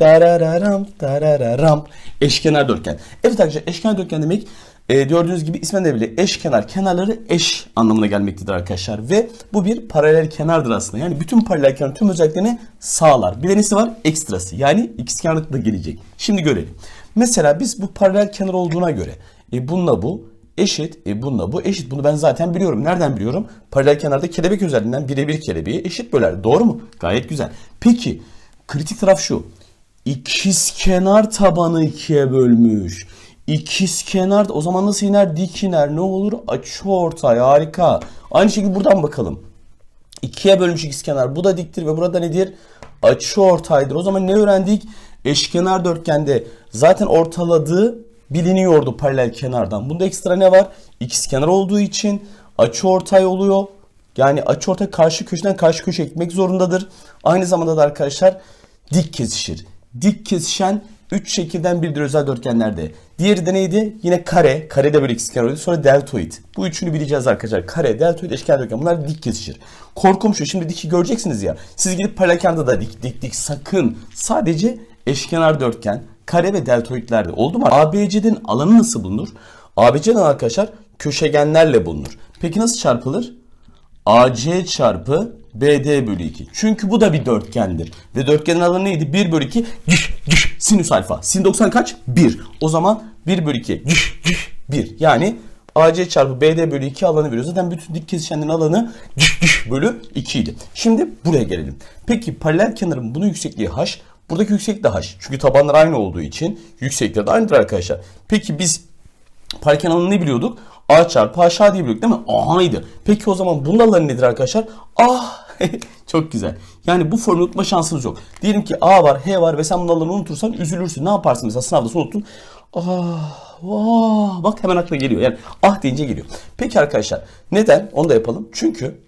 Darararam, darararam. Eşkenar dörtgen. Evet arkadaşlar eşkenar dörtgen demek e, gördüğünüz gibi ismen bile eşkenar kenarları eş anlamına gelmektedir arkadaşlar. Ve bu bir paralel kenardır aslında. Yani bütün paralel kenar tüm özelliklerini sağlar. Bir de nesi var? Ekstrası. Yani ikizkenarlık da gelecek. Şimdi görelim. Mesela biz bu paralel kenar olduğuna göre e, bununla bu eşit. E bununla bu eşit. Bunu ben zaten biliyorum. Nereden biliyorum? Paralel kenarda kelebek özelliğinden birebir kelebeği eşit böler. Doğru mu? Gayet güzel. Peki kritik taraf şu. İkiz kenar tabanı ikiye bölmüş. İkiz kenar o zaman nasıl iner? Dik iner. Ne olur? Açı ortay. Harika. Aynı şekilde buradan bakalım. İkiye bölmüş ikizkenar. Bu da diktir ve burada nedir? Açı ortaydır. O zaman ne öğrendik? Eşkenar dörtgende zaten ortaladığı biliniyordu paralel kenardan. Bunda ekstra ne var? İkizkenar olduğu için açı ortay oluyor. Yani açı ortay karşı köşeden karşı köşe gitmek zorundadır. Aynı zamanda da arkadaşlar dik kesişir. Dik kesişen 3 şekilden biridir özel dörtgenlerde. Diğeri de neydi? Yine kare. Kare de böyle ikizkenar oluyor. Sonra deltoid. Bu üçünü bileceğiz arkadaşlar. Kare, deltoid, eşkenar dörtgen. Bunlar dik kesişir. Korkum şu. Şimdi diki göreceksiniz ya. Siz gidip paralelkende da dik dik dik sakın. Sadece eşkenar dörtgen, kare ve deltoidlerde. Oldu mu? ABC'nin alanı nasıl bulunur? ABC'nin arkadaşlar köşegenlerle bulunur. Peki nasıl çarpılır? AC çarpı BD bölü 2. Çünkü bu da bir dörtgendir. Ve dörtgenin alanı neydi? 1 bölü 2 giş, giş, sinüs alfa. Sin 90 kaç? 1. O zaman 1 bölü 2 giş, giş, 1. Yani AC çarpı BD bölü 2 alanı veriyor. Zaten bütün dik kesişenlerin alanı giş, giş bölü 2 idi. Şimdi buraya gelelim. Peki paralel kenarın bunun yüksekliği h. Buradaki yükseklik de h. Çünkü tabanlar aynı olduğu için yükseklikler de aynıdır arkadaşlar. Peki biz Paralel kenarını ne biliyorduk? A çarpı aşağı diye biliyorduk değil mi? A'ydı. Peki o zaman bunun alanı nedir arkadaşlar? Ah çok güzel. Yani bu formülü unutma şansınız yok. Diyelim ki A var, H var ve sen bunun alanını unutursan üzülürsün. Ne yaparsın mesela sınavda unuttun. Ah, vah, bak hemen aklına geliyor. Yani ah deyince geliyor. Peki arkadaşlar neden? Onu da yapalım. Çünkü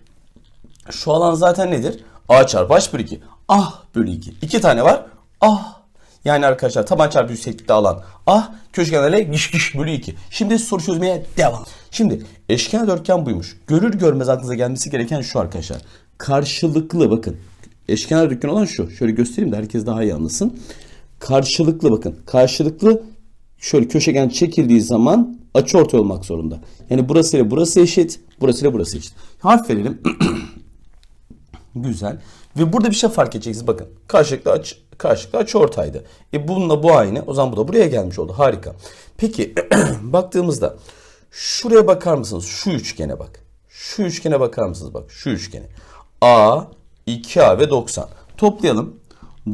şu alan zaten nedir? A çarpı H bölü 2. Ah bölü 2. İki tane var. Ah yani arkadaşlar taban çarpı yükseklikte alan ah köşegenlerle giş giş bölü 2. Şimdi soru çözmeye devam. Şimdi eşkenar dörtgen buymuş. Görür görmez aklınıza gelmesi gereken şu arkadaşlar. Karşılıklı bakın. Eşkenar dörtgen olan şu. Şöyle göstereyim de herkes daha iyi anlasın. Karşılıklı bakın. Karşılıklı şöyle köşegen çekildiği zaman açı ortay olmak zorunda. Yani burası ile burası eşit. Burası ile burası eşit. Harf verelim. Güzel. Ve burada bir şey fark edeceksiniz. Bakın karşılıklı açı, karşılıklı açı ortaydı. E bununla bu aynı. O zaman bu da buraya gelmiş oldu. Harika. Peki baktığımızda şuraya bakar mısınız? Şu üçgene bak. Şu üçgene bakar mısınız? Bak şu üçgene. A, 2A ve 90. Toplayalım.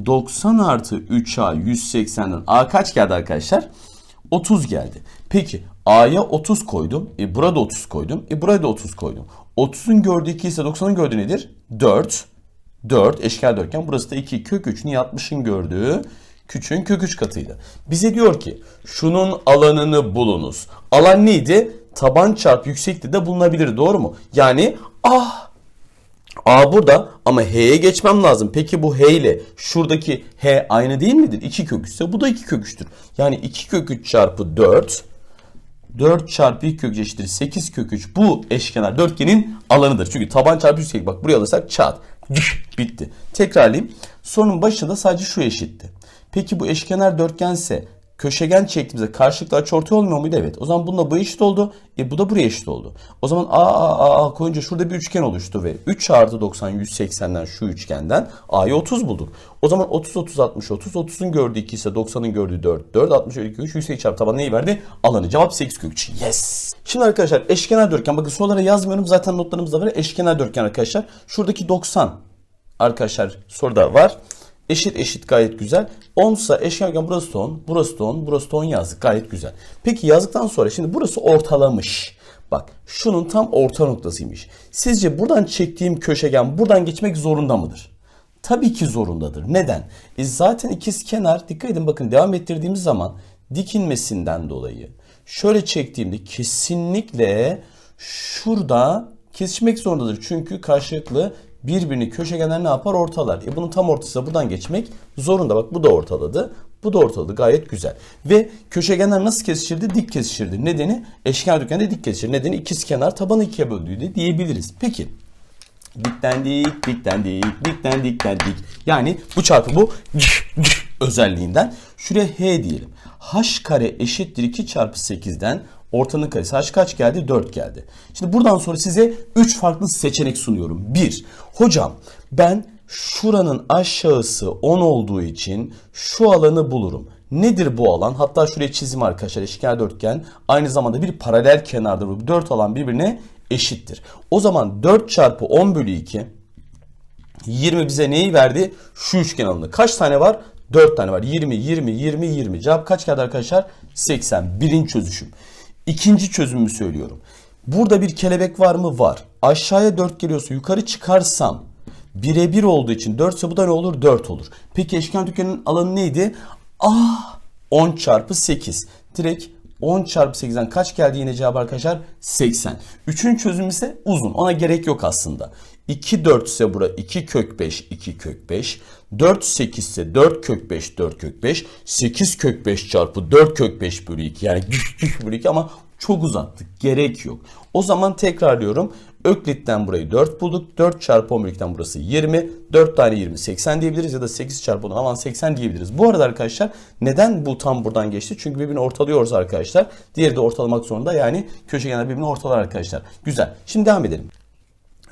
90 artı 3A 180'den A kaç geldi arkadaşlar? 30 geldi. Peki A'ya 30 koydum. E burada 30 koydum. E buraya da 30 koydum. 30'un gördüğü 2 ise 90'ın gördüğü nedir? 4. 4 eşkenar dörtgen. Burası da 2 kök 3. Niye 60'ın gördüğü? Küçüğün kök 3 katıydı. Bize diyor ki şunun alanını bulunuz. Alan neydi? Taban çarpı yüksekliği de bulunabilir. Doğru mu? Yani ah A burada ama H'ye geçmem lazım. Peki bu H ile şuradaki H aynı değil midir? 2 kök 3 ise bu da 2 kök 3'tür. Yani 2 kök 3 çarpı 4 4 çarpı 2 kök eşittir 8 kök 3 bu eşkenar dörtgenin alanıdır. Çünkü taban çarpı yükseklik bak buraya alırsak çat bitti. Tekrarlayayım. Sorunun başında sadece şu eşitti. Peki bu eşkenar dörtgense köşegen çektiğimizde karşılıklı açıortay olmuyor muydu? Evet. O zaman bununla bu eşit oldu. E bu da buraya eşit oldu. O zaman A, A, A, A koyunca şurada bir üçgen oluştu ve 3 artı 90 180'den şu üçgenden A'yı 30 bulduk. O zaman 30 30 60 30 30'un gördüğü 2 ise 90'ın gördüğü 4 4 60 2 3 yüksek çarpı taban neyi verdi? Alanı. Cevap 8 kök 3. Yes. Şimdi arkadaşlar eşkenar dörtgen bakın sorulara yazmıyorum zaten notlarımızda var. Eşkenar dörtgen arkadaşlar. Şuradaki 90 arkadaşlar soruda var. Eşit eşit gayet güzel. 10 ise eşkenar burası da 10, burası da 10, burası da 10 yazdık. Gayet güzel. Peki yazdıktan sonra şimdi burası ortalamış. Bak şunun tam orta noktasıymış. Sizce buradan çektiğim köşegen buradan geçmek zorunda mıdır? Tabii ki zorundadır. Neden? E zaten ikiz kenar dikkat edin bakın devam ettirdiğimiz zaman dikilmesinden dolayı şöyle çektiğimde kesinlikle şurada kesişmek zorundadır. Çünkü karşılıklı birbirini köşegenler ne yapar? Ortalar. E bunun tam ortası buradan geçmek zorunda. Bak bu da ortaladı. Bu da ortaladı. Gayet güzel. Ve köşegenler nasıl kesişirdi? Dik kesişirdi. Nedeni eşkenar dörtgende dik kesişir. Nedeni ikiz kenar tabanı ikiye böldüğüydü diyebiliriz. Peki dikten dik, dikten dik, dikten dikten dik. Yani bu çarpı bu özelliğinden şuraya h diyelim. h kare eşittir 2 çarpı 8'den ortanın karesi h kaç geldi? 4 geldi. Şimdi buradan sonra size 3 farklı seçenek sunuyorum. 1. Hocam ben şuranın aşağısı 10 olduğu için şu alanı bulurum. Nedir bu alan? Hatta şuraya çizim arkadaşlar. Eşkenar dörtgen aynı zamanda bir paralel. Bu dört alan birbirine eşittir. O zaman 4 çarpı 10 bölü 2 20 bize neyi verdi? Şu üçgen alanı. Kaç tane var? 4 tane var. 20, 20, 20, 20. Cevap kaç geldi arkadaşlar? 80. Birinci çözüşüm. İkinci çözümü söylüyorum. Burada bir kelebek var mı? Var. Aşağıya 4 geliyorsa yukarı çıkarsam birebir olduğu için 4 ise bu da ne olur? 4 olur. Peki eşkenar dükkanın alanı neydi? Ah 10 çarpı 8. Direkt 10 çarpı 8'den kaç geldi yine cevap arkadaşlar? 80. Üçüncü çözüm ise uzun. Ona gerek yok aslında. 2 4 ise bura 2 kök 5 2 kök 5. 4 8 ise 4 kök 5 4 kök 5. 8 kök 5 çarpı 4 kök 5 bölü 2. Yani güç güç bölü 2 ama çok uzattık. Gerek yok. O zaman tekrarlıyorum. Öklit'ten burayı 4 bulduk. 4 çarpı 11'den burası 20. 4 tane 20 80 diyebiliriz ya da 8 çarpı 10 alan 80 diyebiliriz. Bu arada arkadaşlar neden bu tam buradan geçti? Çünkü birbirini ortalıyoruz arkadaşlar. Diğeri de ortalamak zorunda. Yani köşegenler birbirini ortalar arkadaşlar. Güzel. Şimdi devam edelim.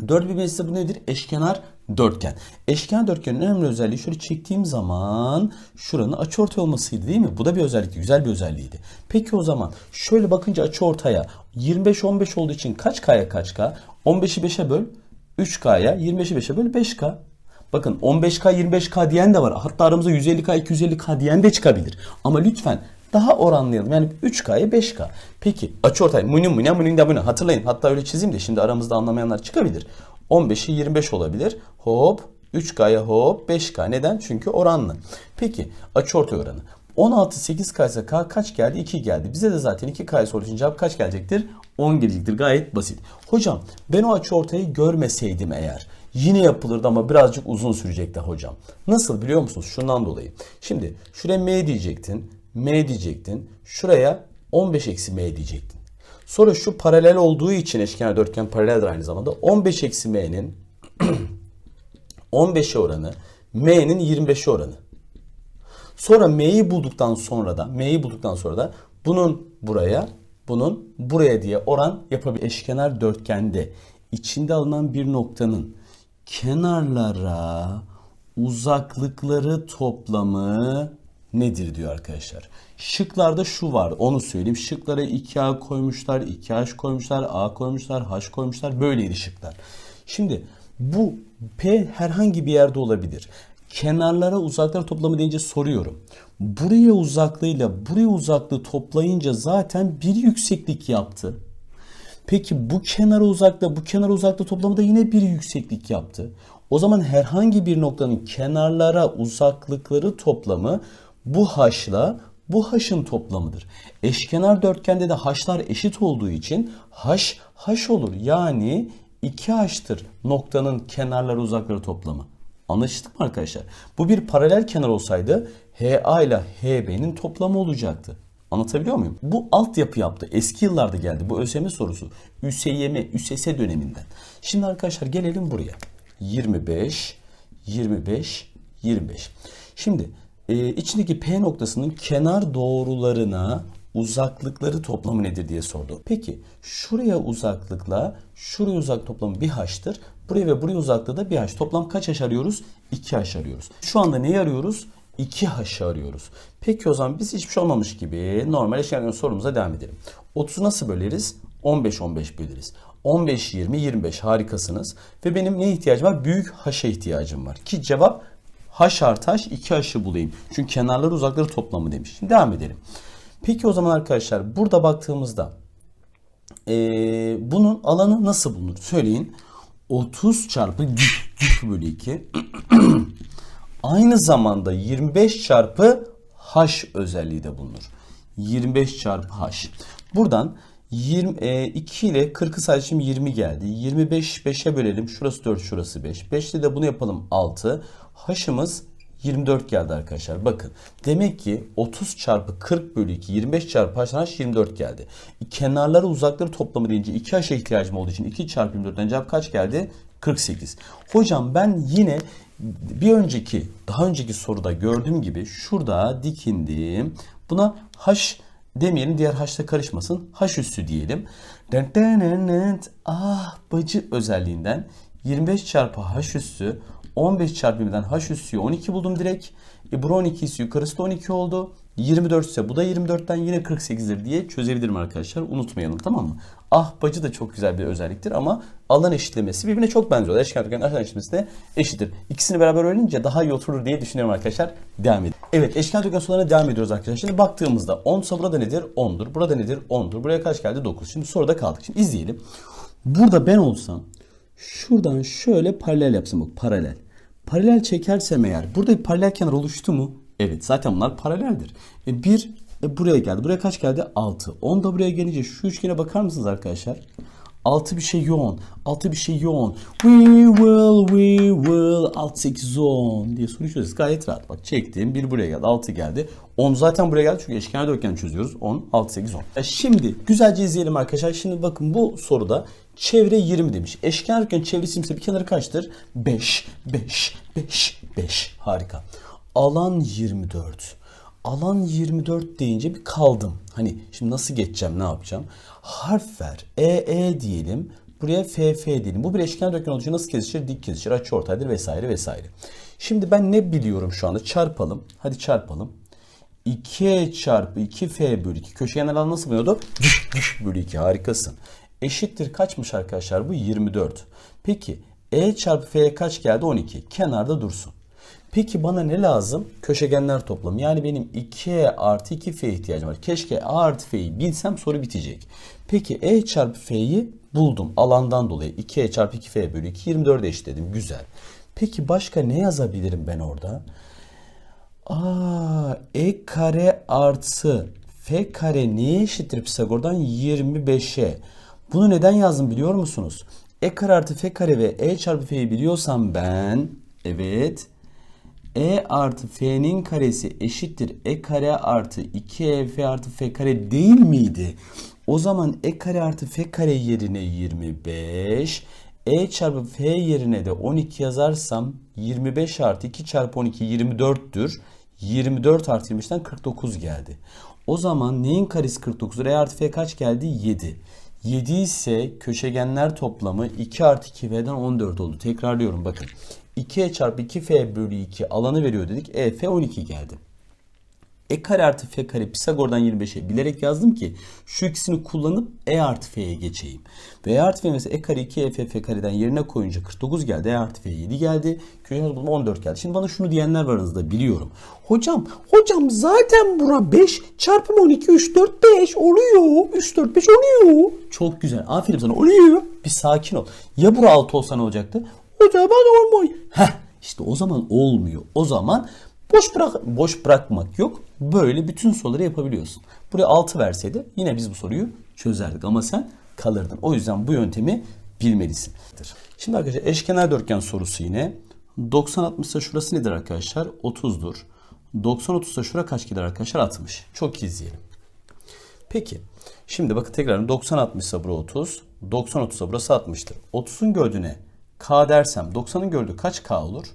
4 bir ise bu nedir? Eşkenar dörtgen. Eşkenar dörtgenin en önemli özelliği şöyle çektiğim zaman şuranın açıortay olmasıydı değil mi? Bu da bir özellikti. Güzel bir özelliğiydi. Peki o zaman şöyle bakınca açıortaya 25-15 olduğu için kaç k'ya kaç k? 15'i 5'e böl 3k'ya 25'i 5'e böl 5k. Bakın 15k 25k diyen de var. Hatta aramızda 150k 250k diyen de çıkabilir. Ama lütfen daha oranlayalım. Yani 3K'ya 5K. Peki açıortay munin munin munin de munin. Hatırlayın. Hatta öyle çizeyim de şimdi aramızda anlamayanlar çıkabilir. 15'i 25 olabilir. Hop 3K'ya hop 5K. Neden? Çünkü oranlı. Peki açıortay oranı. 16 8K ise K kaç geldi? 2 geldi. Bize de zaten 2K'ya soru için cevap kaç gelecektir? 10 gelecektir. Gayet basit. Hocam ben o açıortayı görmeseydim eğer yine yapılırdı ama birazcık uzun sürecekti hocam. Nasıl biliyor musunuz? Şundan dolayı. Şimdi şuraya M diyecektin. M diyecektin. Şuraya 15 eksi M diyecektin. Sonra şu paralel olduğu için eşkenar dörtgen paraleldir aynı zamanda. 15 eksi M'nin 15'e oranı M'nin 25'e oranı. Sonra M'yi bulduktan sonra da M'yi bulduktan sonra da bunun buraya bunun buraya diye oran yapabilir. Eşkenar dörtgende içinde alınan bir noktanın kenarlara uzaklıkları toplamı nedir diyor arkadaşlar. Şıklarda şu var onu söyleyeyim. Şıklara 2A koymuşlar, 2H koymuşlar, A koymuşlar, H koymuşlar. Böyleydi şıklar. Şimdi bu P herhangi bir yerde olabilir. Kenarlara uzaklıklar toplamı deyince soruyorum. Buraya uzaklığıyla buraya uzaklığı toplayınca zaten bir yükseklik yaptı. Peki bu kenara uzaklığı, bu kenara uzaklığı toplamı da yine bir yükseklik yaptı. O zaman herhangi bir noktanın kenarlara uzaklıkları toplamı bu haşla bu haşın toplamıdır. Eşkenar dörtgende de haşlar eşit olduğu için haş haş olur. Yani 2 haştır noktanın kenarları uzakları toplamı. Anlaşıldı mı arkadaşlar? Bu bir paralel kenar olsaydı HA ile HB'nin toplamı olacaktı. Anlatabiliyor muyum? Bu altyapı yaptı. Eski yıllarda geldi. Bu ÖSYM sorusu. ÜSYM, ÜSS döneminden. Şimdi arkadaşlar gelelim buraya. 25, 25, 25. Şimdi e, içindeki P noktasının kenar doğrularına uzaklıkları toplamı nedir diye sordu. Peki şuraya uzaklıkla şuraya uzak toplamı bir h'tır. Buraya ve buraya uzaklığı da bir h. Toplam kaç h arıyoruz? 2 h arıyoruz. Şu anda neyi arıyoruz? 2 h arıyoruz. Peki o zaman biz hiçbir şey olmamış gibi normal eşkenar sorumuza devam edelim. 30'u nasıl böleriz? 15 15 böleriz. 15 20 25 harikasınız. Ve benim ne ihtiyacım var? Büyük h'a ihtiyacım var. Ki cevap h artı h 2 h'ı bulayım. Çünkü kenarları uzakları toplamı demiş. Şimdi devam edelim. Peki o zaman arkadaşlar burada baktığımızda e, bunun alanı nasıl bulunur? Söyleyin. 30 çarpı bölü 2 aynı zamanda 25 çarpı h özelliği de bulunur. 25 çarpı h. Buradan 20, e, 2 ile 40'ı sadece şimdi 20 geldi. 25 5'e bölelim. Şurası 4 şurası 5. 5'te de bunu yapalım 6. H'ımız 24 geldi arkadaşlar. Bakın demek ki 30 çarpı 40 bölü 2 25 çarpı h 24 geldi. Kenarları uzakları toplamı deyince 2 h'a ihtiyacım olduğu için 2 çarpı 24'ten cevap kaç geldi? 48. Hocam ben yine bir önceki daha önceki soruda gördüğüm gibi şurada dikindim. Buna h demeyelim diğer h'la karışmasın. H üssü diyelim. Ah bacı özelliğinden 25 çarpı h üssü 15 çarpı 1'den h üssüyü 12 buldum direkt. E bura 12 ise yukarısı da 12 oldu. 24 ise bu da 24'ten yine 48'dir diye çözebilirim arkadaşlar. Unutmayalım tamam mı? Ah bacı da çok güzel bir özelliktir ama alan eşitlemesi birbirine çok benziyor. Eşkenar üçgen alan eşitlemesi de eşittir. İkisini beraber öğrenince daha iyi oturur diye düşünüyorum arkadaşlar. Devam edelim. Evet eşkenar üçgen sorularına devam ediyoruz arkadaşlar. Şimdi baktığımızda 10 ise burada nedir? 10'dur. Burada nedir? 10'dur. Buraya kaç geldi? 9. Şimdi soruda kaldık. Şimdi izleyelim. Burada ben olsam şuradan şöyle paralel yapsam bak paralel. Paralel çekersem eğer burada bir paralel kenar oluştu mu? Evet zaten bunlar paraleldir. E, bir e, buraya geldi. Buraya kaç geldi? 6. 10 da buraya gelince şu üçgene bakar mısınız arkadaşlar? 6 bir şey yoğun. 6 bir şey yoğun. We will, we will. Alt 8 10 diye soru çözeceğiz. Gayet rahat. Bak çektim. Bir buraya geldi. 6 geldi. 10 zaten buraya geldi. Çünkü eşkenar dörtgen çözüyoruz. 10, 6, 8, 10. E şimdi güzelce izleyelim arkadaşlar. Şimdi bakın bu soruda çevre 20 demiş. Eşkenar dörtgen çevresi ise bir kenarı kaçtır? 5, 5, 5, 5. Harika. Alan 24. Alan 24 deyince bir kaldım. Hani şimdi nasıl geçeceğim, ne yapacağım? Harf ver. E, E diyelim. Buraya F, F diyelim. Bu bir eşkenar dörtgen oluşu nasıl kesişir? Dik kesişir, açı ortaydır vesaire vesaire. Şimdi ben ne biliyorum şu anda? Çarpalım. Hadi çarpalım. 2 çarpı 2F bölü 2. Köşegenler alanı nasıl buluyordu? bölü 2 harikasın. Eşittir kaçmış arkadaşlar bu? 24. Peki E çarpı F'ye kaç geldi? 12. Kenarda dursun. Peki bana ne lazım? Köşegenler toplamı. Yani benim 2E artı 2F'ye ihtiyacım var. Keşke A artı F'yi bilsem soru bitecek. Peki E çarpı F'yi buldum alandan dolayı. 2E çarpı 2F bölü 2 24'e eşitledim. Güzel. Peki başka ne yazabilirim ben orada? Aa, E kare artı F kare neye eşittir Pisagor'dan? 25'e. Bunu neden yazdım biliyor musunuz? E kare artı F kare ve E çarpı F'yi biliyorsam ben evet e artı f'nin karesi eşittir e kare artı 2e artı f kare değil miydi? O zaman e kare artı f kare yerine 25, e çarpı f yerine de 12 yazarsam 25 artı 2 çarpı 12 24'tür. 24 artı 25'ten 49 geldi. O zaman neyin karesi 49'dur? E artı f kaç geldi? 7. 7 ise köşegenler toplamı 2 artı 2f'den 14 oldu. Tekrarlıyorum bakın. 2e çarpı 2f bölü 2 alanı veriyor dedik. EF 12 geldi. E kare artı f kare Pisagor'dan 25'e bilerek yazdım ki şu ikisini kullanıp e artı f'ye geçeyim. Ve e artı f mesela e kare 2 e f f kareden yerine koyunca 49 geldi. E artı f 7 geldi. Köşegen bulma 14 geldi. Şimdi bana şunu diyenler var aranızda biliyorum. Hocam, hocam zaten bura 5 çarpım 12 3 4 5 oluyor. 3 4 5 oluyor. Çok güzel. Aferin sana oluyor. Bir sakin ol. Ya bura 6 olsa ne olacaktı? Hocam ben olmuyor. Heh işte o zaman olmuyor. O zaman boş bırak boş bırakmak yok. Böyle bütün soruları yapabiliyorsun. Buraya 6 verseydi yine biz bu soruyu çözerdik ama sen kalırdın. O yüzden bu yöntemi bilmelisin. Şimdi arkadaşlar eşkenar dörtgen sorusu yine. 90 60 ise şurası nedir arkadaşlar? 30'dur. 90 30 ise şura kaç gider arkadaşlar? 60. Çok iyi izleyelim. Peki. Şimdi bakın tekrar 90 60 ise burası 30. 90 30 ise burası 60'tır. 30'un gördüğüne K dersem 90'ın gördüğü kaç K olur?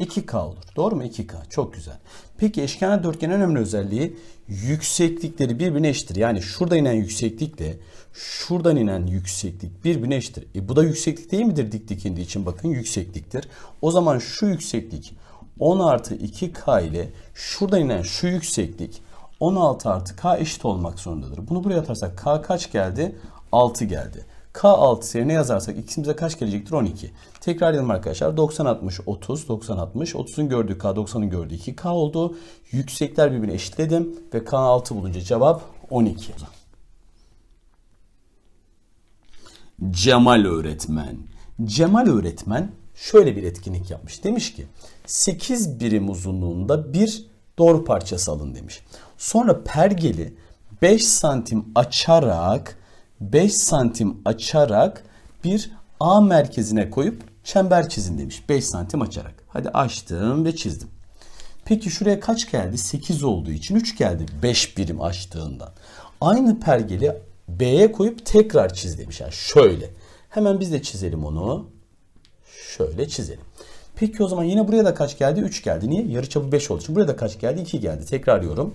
2K olur. Doğru mu? 2K. Çok güzel. Peki eşkenar dörtgenin önemli özelliği yükseklikleri birbirine eşittir. Yani şurada inen yükseklikle şuradan inen yükseklik birbirine eşittir. E bu da yükseklik değil midir dik dikindiği için? Bakın yüksekliktir. O zaman şu yükseklik 10 artı 2K ile şuradan inen şu yükseklik 16 artı K eşit olmak zorundadır. Bunu buraya atarsak K kaç geldi? 6 geldi. K6 yerine yazarsak ikimize kaç gelecektir? 12. Tekrar edelim arkadaşlar. 90 60 30 90 60 30'un gördüğü K 90'ın gördüğü 2K oldu. Yüksekler birbirine eşitledim ve K6 bulunca cevap 12. Cemal öğretmen. Cemal öğretmen şöyle bir etkinlik yapmış. Demiş ki 8 birim uzunluğunda bir doğru parçası alın demiş. Sonra pergeli 5 santim açarak 5 santim açarak bir A merkezine koyup çember çizin demiş. 5 santim açarak. Hadi açtım ve çizdim. Peki şuraya kaç geldi? 8 olduğu için 3 geldi 5 birim açtığından. Aynı pergeli B'ye koyup tekrar çiz demiş. Yani şöyle. Hemen biz de çizelim onu. Şöyle çizelim. Peki o zaman yine buraya da kaç geldi? 3 geldi. Niye? Yarıçapı 5 olduğu için. Buraya da kaç geldi? 2 geldi. Tekrarlıyorum.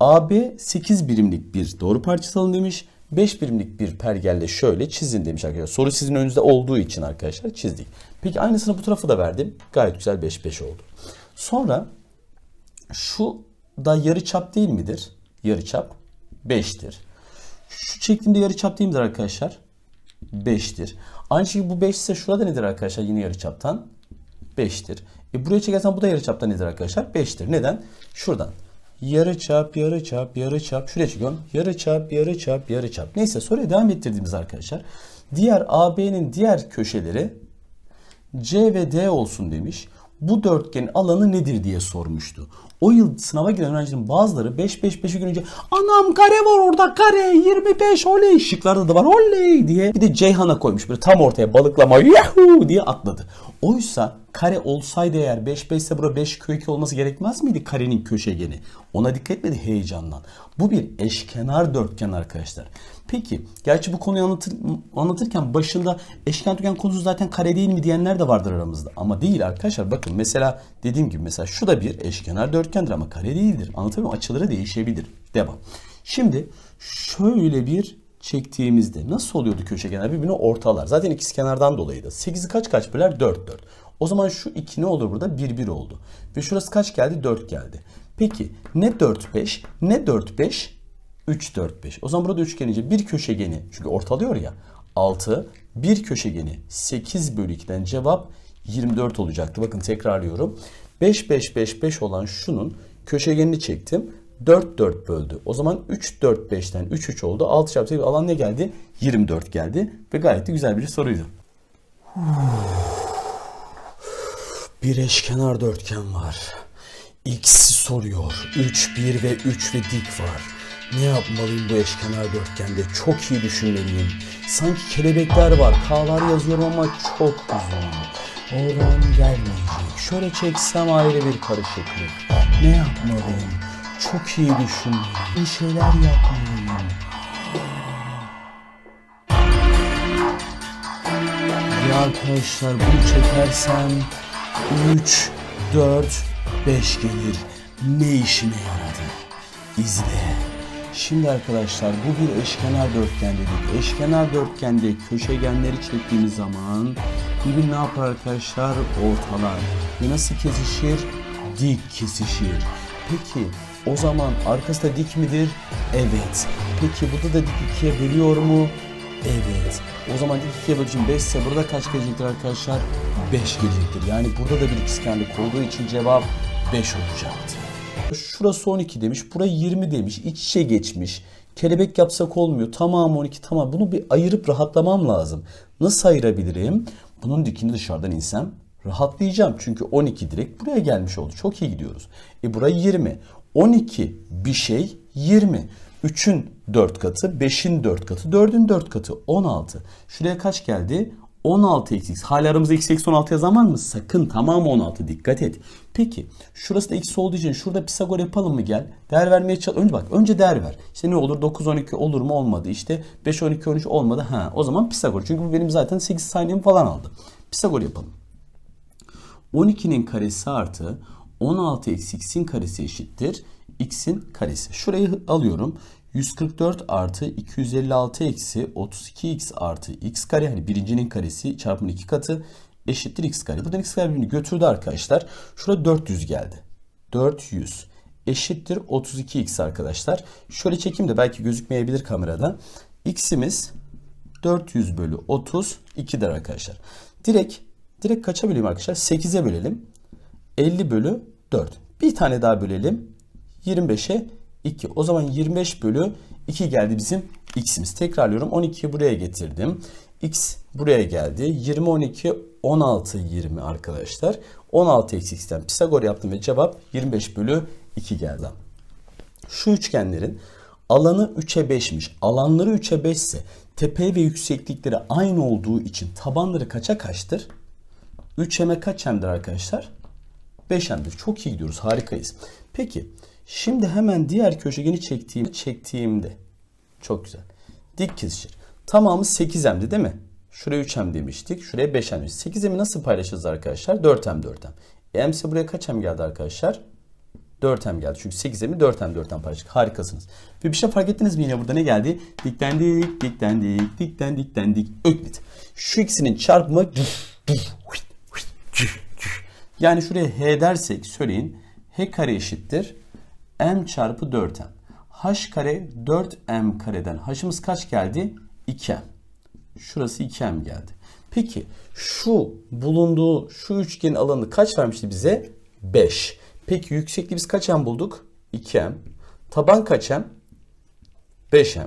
AB 8 birimlik bir doğru parçası alın demiş. 5 birimlik bir pergelle şöyle çizin demiş arkadaşlar. Soru sizin önünüzde olduğu için arkadaşlar çizdik. Peki aynısını bu tarafa da verdim. Gayet güzel 5 5 oldu. Sonra şu da yarı çap değil midir? Yarı çap 5'tir. Şu çektiğimde yarı çap değil midir arkadaşlar? 5'tir. Aynı şekilde bu 5 ise şurada nedir arkadaşlar? Yine yarı çaptan 5'tir. E buraya çekersen bu da yarı çaptan nedir arkadaşlar? 5'tir. Neden? Şuradan. Yarı çap, yarı çap, yarı çap. Şuraya çekiyorum. Yarı çap, yarı çap, yarı çap. Neyse soruya devam ettirdiğimiz arkadaşlar. Diğer AB'nin diğer köşeleri C ve D olsun demiş. Bu dörtgenin alanı nedir diye sormuştu. O yıl sınava giren öğrencilerin bazıları 5 5 5'i görünce anam kare var orada kare 25 oley şıklarda da var oley diye bir de Ceyhan'a koymuş böyle tam ortaya balıklama yahoo diye atladı. Oysa kare olsaydı eğer 5 5 ise burada 5 kök 2 olması gerekmez miydi karenin köşegeni? Ona dikkat etmedi heyecandan. Bu bir eşkenar dörtgen arkadaşlar. Peki gerçi bu konuyu anlatır, anlatırken başında eşkenar dörtgen konusu zaten kare değil mi diyenler de vardır aramızda. Ama değil arkadaşlar bakın mesela dediğim gibi mesela şu da bir eşkenar dörtgendir ama kare değildir. Anlatabiliyor muyum? Açıları değişebilir. Devam. Şimdi şöyle bir çektiğimizde nasıl oluyordu köşegenler birbirini ortalar. Zaten ikiz kenardan dolayı da. 8'i kaç kaç böler? 4 4. O zaman şu 2 ne olur burada? 1 1 oldu. Ve şurası kaç geldi? 4 geldi. Peki ne 4 5 ne 4 5 3 4 5. O zaman burada üçgenince bir köşegeni çünkü ortalıyor ya 6 bir köşegeni 8 bölü 2'den cevap 24 olacaktı. Bakın tekrarlıyorum. 5 5 5 5 olan şunun köşegenini çektim. 4 4 böldü. O zaman 3 4 5'ten 3 3 oldu. 6 çarpı 8 alan ne geldi? 24 geldi. Ve gayet de güzel bir soruydu. Bir eşkenar dörtgen var. X'i soruyor. 3, 1 ve 3 ve dik var. Ne yapmalıyım bu eşkenar dörtgende? Çok iyi düşünmeliyim. Sanki kelebekler var. K'lar yazıyorum ama çok uzun. Oradan gelmeyecek. Şöyle çeksem ayrı bir karışıklık. Ne yapmalıyım? Çok iyi düşünmeliyim. Bir şeyler yapmalıyım. Ya arkadaşlar bunu çekersem 3, 4, 5 gelir. Ne işime yaradı? İzle. Şimdi arkadaşlar bu bir eşkenar dörtgen dedik. Eşkenar dörtgende köşegenleri çektiğimiz zaman birbirini ne yapar arkadaşlar? Ortalar. Ve nasıl kesişir? Dik kesişir. Peki o zaman arkası da dik midir? Evet. Peki burada da dik ikiye bölüyor mu? Evet. O zaman dik ikiye bölü için 5 ise burada kaç gelecektir arkadaşlar? 5 gelecektir. Yani burada da bir ikizkenlik olduğu için cevap 5 olacaktı. Şurası 12 demiş, burayı 20 demiş, iç içe geçmiş. Kelebek yapsak olmuyor. Tamam 12 tamam. Bunu bir ayırıp rahatlamam lazım. Nasıl ayırabilirim? Bunun dikini dışarıdan insem rahatlayacağım. Çünkü 12 direkt buraya gelmiş oldu. Çok iyi gidiyoruz. E burayı 20. 12 bir şey 20. 3'ün 4 katı, 5'in 4 katı, 4'ün 4 katı 16. Şuraya kaç geldi? 16 eksi x. Hala aramızda x eksi 16 yazan var mı? Sakın tamam 16 dikkat et. Peki şurası da x olduğu için şurada Pisagor yapalım mı gel? Değer vermeye çalış. Önce bak önce değer ver. İşte ne olur 9 12 olur mu olmadı. İşte 5 12 13 olmadı. Ha o zaman Pisagor. Çünkü bu benim zaten 8 saniyemi falan aldı. Pisagor yapalım. 12'nin karesi artı 16 eksi x'in karesi eşittir. x'in karesi. Şurayı alıyorum. 144 artı 256 eksi 32x artı x kare hani birincinin karesi çarpımın iki katı eşittir x kare. Buradan x kare birbirini götürdü arkadaşlar. Şurada 400 geldi. 400 eşittir 32x arkadaşlar. Şöyle çekeyim de belki gözükmeyebilir kamerada. x'imiz 400 bölü 32'dir arkadaşlar. Direkt direkt kaça böleyim arkadaşlar? 8'e bölelim. 50 bölü 4. Bir tane daha bölelim. 25'e 2. O zaman 25 bölü 2 geldi bizim x'imiz. Tekrarlıyorum. 12'yi buraya getirdim. x buraya geldi. 20, 12, 16, 20 arkadaşlar. 16 eksi x'ten Pisagor yaptım ve cevap 25 bölü 2 geldi. Şu üçgenlerin alanı 3'e 5'miş. Alanları 3'e 5 ise tepe ve yükseklikleri aynı olduğu için tabanları kaça kaçtır? 3 m'e kaç m'dir arkadaşlar? 5 m'dir. Çok iyi gidiyoruz. Harikayız. Peki Şimdi hemen diğer köşegeni çektiğim, çektiğimde çok güzel. Dik kesişir. Tamamı 8m'di değil mi? Şuraya 3m demiştik. Şuraya 5m demiştik. 8m'i nasıl paylaşırız arkadaşlar? 4m 4m. E, ise buraya kaç m geldi arkadaşlar? 4m geldi. Çünkü 8m'i 4m 4m paylaştık. Harikasınız. Ve bir şey fark ettiniz mi yine burada ne geldi? Diklendik, diklendik, diklendik, diklendik. Öklit. Şu ikisinin çarpımı yani şuraya h dersek söyleyin. h kare eşittir. M çarpı 4m. h kare 4m kareden h'ımız kaç geldi? 2m. Şurası 2m geldi. Peki şu bulunduğu şu üçgenin alanı kaç vermişti bize? 5. Peki yüksekliği biz kaç m bulduk? 2m. Taban kaç m? 5m.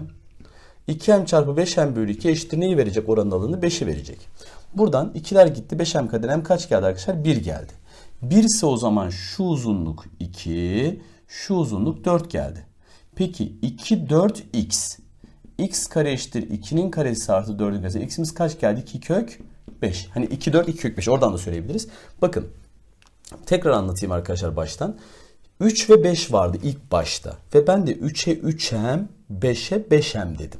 2m çarpı 5m bölü 2 eşittir neyi verecek oranın alanı? 5'i verecek. Buradan 2'ler gitti. 5m kadar m kaç geldi arkadaşlar? 1 geldi. 1 ise o zaman şu uzunluk 2, şu uzunluk 4 geldi. Peki 2, 4, x. x kare eşittir 2'nin karesi artı 4'ün karesi. x'imiz kaç geldi? 2 kök 5. Hani 2, 4, 2 kök 5. Oradan da söyleyebiliriz. Bakın tekrar anlatayım arkadaşlar baştan. 3 ve 5 vardı ilk başta. Ve ben de 3'e 3m, 5'e 5m dedim.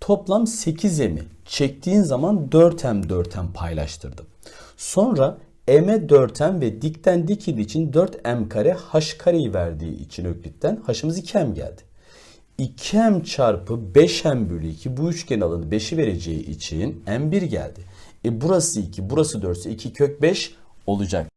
Toplam 8m'i çektiğin zaman 4m 4m paylaştırdım. Sonra m'e 4m ve dikten dikildiği için 4m kare h kareyi verdiği için Öklit'ten h'ımız 2m geldi. 2m çarpı 5m bölü 2 bu üçgen alanı 5'i vereceği için m1 geldi. E burası 2, burası 4 ise 2 kök 5 olacak.